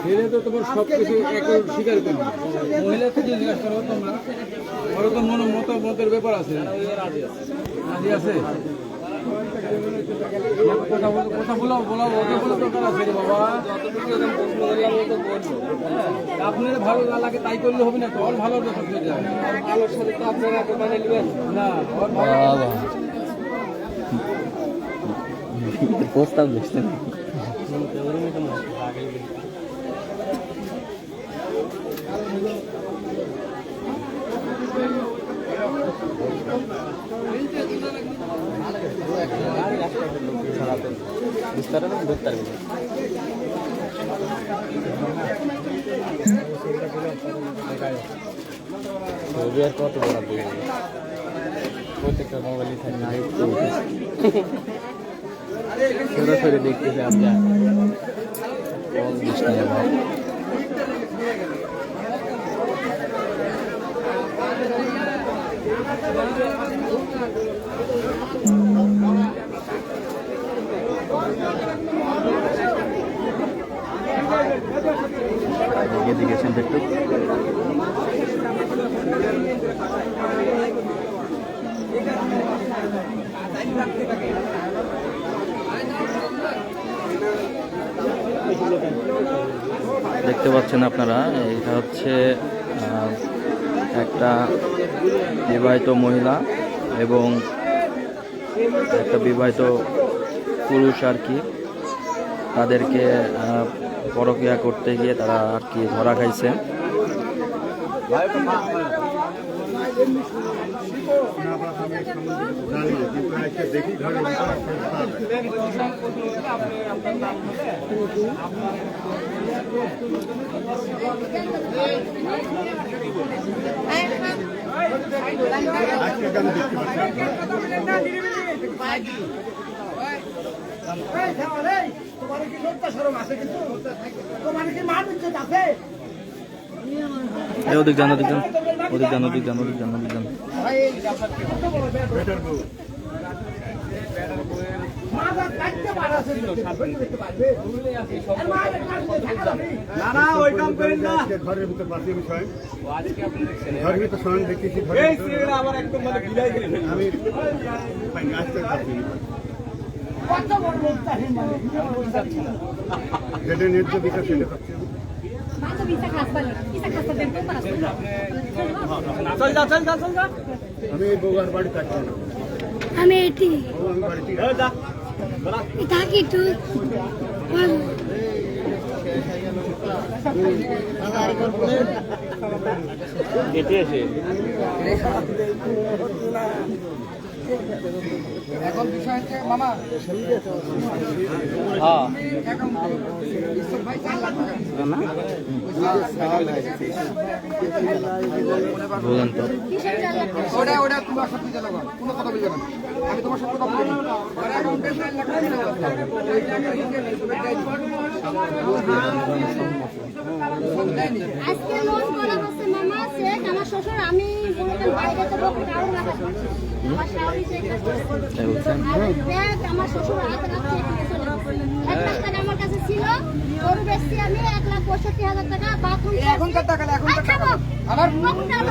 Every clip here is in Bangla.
ছেলে তো তোমার সব কিছু একবার স্বীকার করবে মহিলা থেকে জিজ্ঞাসা করো তোমরা। ওরা তো মনে মত মতের ব্যাপার আছে। রাজি আছে? কথা বলো কথা বলো বলো ওকে বলে দরকার আছে রে বাবা। আপনার ভালো না লাগে তাই করলে হবে না তো। ওর ভালো কথা হয়ে সাথে তো আপনারা মানে নেবেন। না ওর ভালো పోస్తాం నెక్స్ట్ టైం ఇస్తారా దొరుకుతారు పోతే మొబైల్ সরাসরি দেখতেছে আমরা কল দিস না এবার। এদিকে দিকে শুনতে একটু দেখতে পাচ্ছেন আপনারা এটা হচ্ছে একটা বিবাহিত মহিলা এবং একটা বিবাহিত পুরুষ আর কি। তাদেরকে আহ, পরকিয়া করতে গিয়ে তারা আর কি ধরা খাইছে। তোমার কি লজ্জা সরম আছে কিন্তু তোমার কি মান ইজ্জত আছে ওদিক যান ওদিক যান। ওদিক যান ওদিক যান ওদিক যান ওদিক যান। মানে। আমি মানে যেটা ন্যায্য আমি এই বউয়ার বাড়ি না। আমি এটি এই যা। কেটে এসে। এখন বিষয় হচ্ছে মামা হ্যাঁ। এখন ঈশ্বর ভাই চার লাখ টাকা বুঝলেন তো। ওটা ওটা তোমার সাথে দিতে কোনো কথা বলবে না। আমি তোমার সাথে কথা বলি আর অ্যাকাউন্টে চার লাখ টাকা দিতে হবে। আজকে লোন করা হচ্ছে মামা শেখ আমার শ্বশুর আমি আমার শ্বশুর হাতে রাখছে এখানে চলে গেছে। এক লাখ টাকা আমার কাছে ছিল গরু বেচছি আমি এক লাখ পঁয়ষট্টি হাজার টাকা বাথরুম এখনকার টাকা এখনকার টাকা। আমার টাকা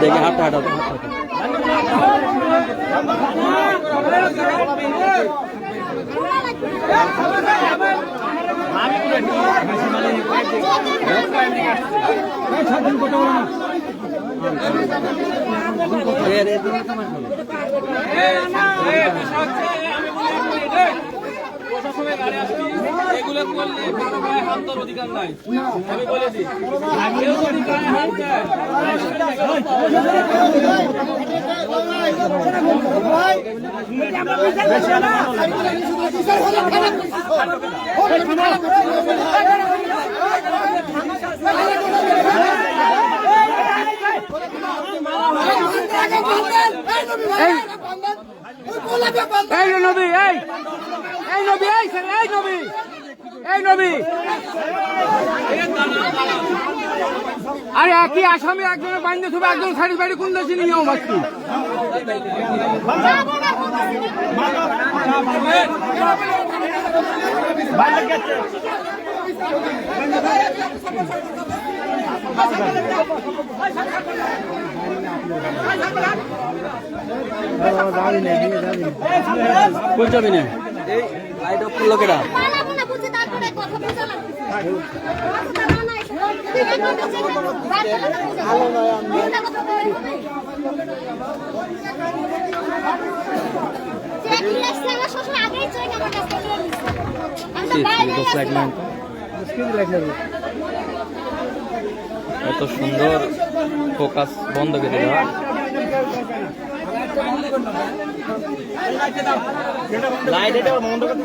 দেখি হাঁটা হাঁটা হাঁটা এগুলো করলে কারও গায়ে হাত দেওয়ার অধিকার নাই। আমি বলে দিই, কেউ যদি গায়ে হাত নবী, এই নবী এই নবী এই নবী। আরে একই আসামি একজনের বাইন্দে থুবে একজন সাইড বাইরে কোন দেশে নিয়ে যাও বাকি যাব না এই লাইট অফ করল এত সুন্দর ফোকাস বন্ধ করে দেওয়া লাইট এটা বন্ধ করতে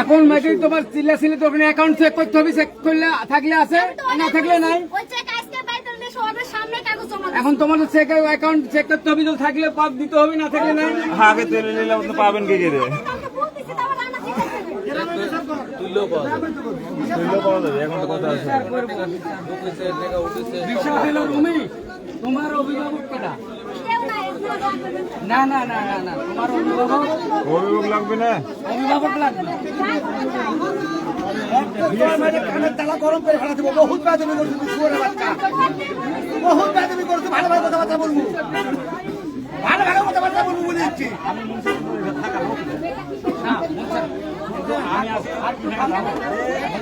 এখন ম্যাট্রিক তোমার চিল্লা ছিলে তো ওখানে অ্যাকাউন্ট চেক করতে হবে চেক করলে থাকলে আছে, না থাকলে নাই। এখন তোমার চেক অ্যাকাউন্ট চেক করতে হবে থাকলে পাপ দিতে হবে, না থাকলে নাই আগে তেলে নিলে পাবেন, কি আছে। তুললেও পাওয়া যাবে। তুইলেও পাওয়া যাবে এখন তো কথা আছে। রিক্সা দিল তুমি তোমার অভিভাবক কেটা না। না না না না তোমার অভিভাবক অভিযোগ লাগবে না? অভিভাবক লাগবে গরম করে ফেলা দেবো। বহুত বেদমি করছি বহুত বেদমি করছি ভালো ভালো কথাবার্তা বলব। ভালো ভালো কথাবার্তা বলব বলে দিচ্ছি। আমি আজ-